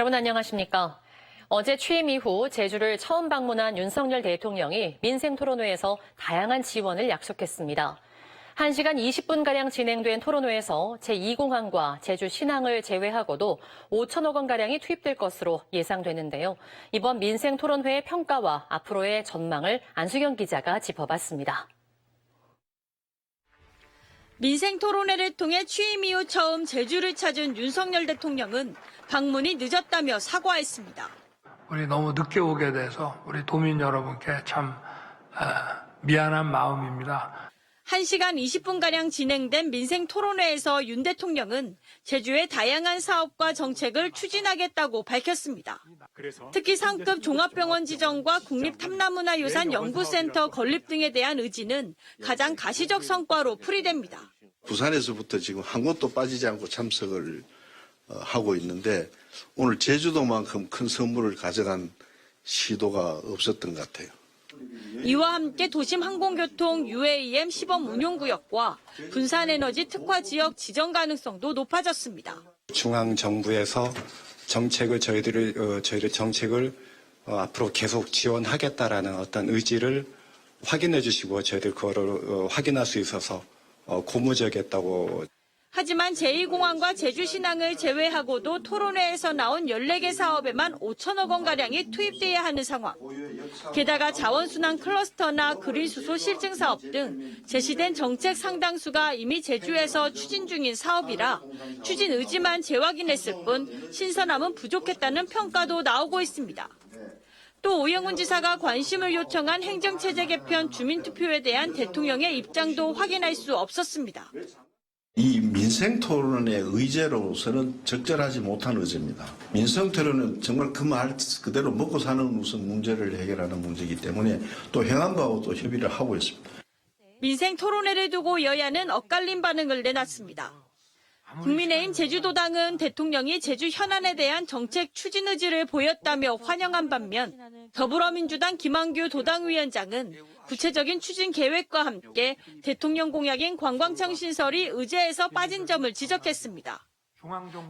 여러분 안녕하십니까? 어제 취임 이후 제주를 처음 방문한 윤석열 대통령이 민생 토론회에서 다양한 지원을 약속했습니다. 1시간 20분가량 진행된 토론회에서 제2공항과 제주 신항을 제외하고도 5천억 원가량이 투입될 것으로 예상되는데요. 이번 민생 토론회의 평가와 앞으로의 전망을 안수경 기자가 짚어봤습니다. 민생 토론회를 통해 취임 이후 처음 제주를 찾은 윤석열 대통령은 방문이 늦었다며 사과했습니다. 우리 너무 늦게 오게 돼서 우리 도민 여러분께 참 어, 미안한 마음입니다. 1시간 20분가량 진행된 민생 토론회에서 윤 대통령은 제주의 다양한 사업과 정책을 추진하겠다고 밝혔습니다. 특히 상급 종합병원 지정과 국립탐나문화유산 연구센터 건립 등에 대한 의지는 가장 가시적 성과로 풀이됩니다. 부산에서부터 지금 한 곳도 빠지지 않고 참석을 어, 하고 있는데 오늘 제주도만큼 큰 선물을 가져간 시도가 없었던 것 같아요. 이와 함께 도심 항공교통 UAM 시범 운용구역과 분산에너지 특화 지역 지정 가능성도 높아졌습니다. 중앙 정부에서 정책을 저희들을 어, 저희들 정책을 어, 앞으로 계속 지원하겠다라는 어떤 의지를 확인해 주시고 저희들 그거를 어, 확인할 수 있어서 어, 고무적이었다고 하지만 제2공항과 제주신항을 제외하고도 토론회에서 나온 14개 사업에만 5천억 원가량이 투입돼야 하는 상황. 게다가 자원순환 클러스터나 그린수소 실증 사업 등 제시된 정책 상당수가 이미 제주에서 추진 중인 사업이라 추진 의지만 재확인했을 뿐 신선함은 부족했다는 평가도 나오고 있습니다. 또 오영훈 지사가 관심을 요청한 행정체제 개편 주민투표에 대한 대통령의 입장도 확인할 수 없었습니다. 이 민생 토론의 의제로서는 적절하지 못한 의제입니다. 민생 토론은 정말 그 말 그대로 먹고 사는 무슨 문제를 해결하는 문제이기 때문에 또 행안부하고 또 협의를 하고 있습니다. 민생 토론회를 두고 여야는 엇갈린 반응을 내놨습니다. 국민의힘 제주도당은 대통령이 제주 현안에 대한 정책 추진 의지를 보였다며 환영한 반면 더불어민주당 김한규 도당위원장은 구체적인 추진 계획과 함께 대통령 공약인 관광청 신설이 의제에서 빠진 점을 지적했습니다.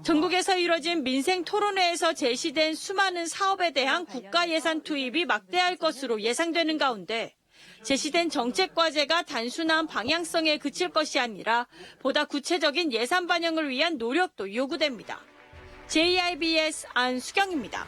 전국에서 이뤄진 민생 토론회에서 제시된 수많은 사업에 대한 국가 예산 투입이 막대할 것으로 예상되는 가운데 제시된 정책 과제가 단순한 방향성에 그칠 것이 아니라 보다 구체적인 예산 반영을 위한 노력도 요구됩니다. JIBS 안수경입니다.